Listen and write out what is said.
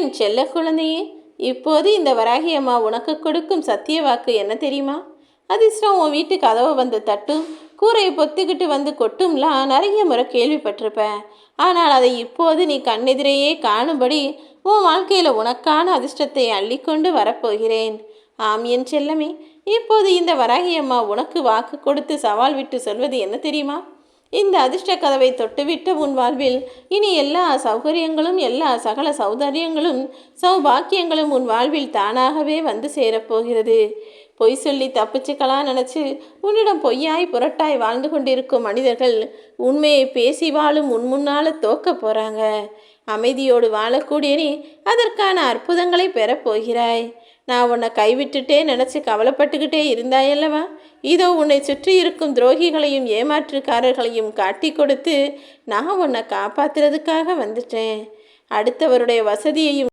என் செல்ல குழந்தையே இப்போது இந்த வராகி அம்மா உனக்கு கொடுக்கும் சத்திய வாக்கு என்ன தெரியுமா? அதிர்ஷ்டம் உன் வீட்டு கதவை வந்து தட்டும் கூரையை பொத்துக்கிட்டு வந்து கொட்டும்லாம் நிறைய முறை கேள்விப்பட்டிருப்பேன். ஆனால் அதை இப்போது நீ கண்ணெதிரையே காணும்படி உன் வாழ்க்கையில் உனக்கான அதிர்ஷ்டத்தை அள்ளிக்கொண்டு வரப்போகிறேன். ஆம் என் செல்லமே இப்போது இந்த வராகி அம்மா உனக்கு வாக்கு கொடுத்து சவால் விட்டு சொல்வது என்ன தெரியுமா? இந்த அதிர்ஷ்ட கதவை தொட்டுவிட்ட உன் வாழ்வில் இனி எல்லா சௌகரியங்களும் எல்லா சகல சௌதரியங்களும் சௌபாக்கியங்களும் உன் வாழ்வில் தானாகவே வந்து சேரப்போகிறது. பொய் சொல்லி தப்பிச்சுக்கலாம் நினச்சி உன்னிடம் பொய்யாய் புரட்டாய் வாழ்ந்து கொண்டிருக்கும் மனிதர்கள் உண்மையை பேசி வாழும் உன் முன்னால் தோக்க போகிறாங்க அமைதியோடு வாழக்கூடிய நீ அதற்கான அற்புதங்களை பெறப் போகிறாய் நான் உன்னை கைவிட்டுட்டே நினச்சி கவலைப்பட்டுக்கிட்டே இருந்தாயல்லவா? இதோ உன்னை சுற்றி இருக்கும் துரோகிகளையும் ஏமாற்றுக்காரர்களையும் காட்டி கொடுத்து நான் உன்னை காப்பாத்துறதுக்காக வந்துட்டேன். அடுத்தவருடைய வசதியையும்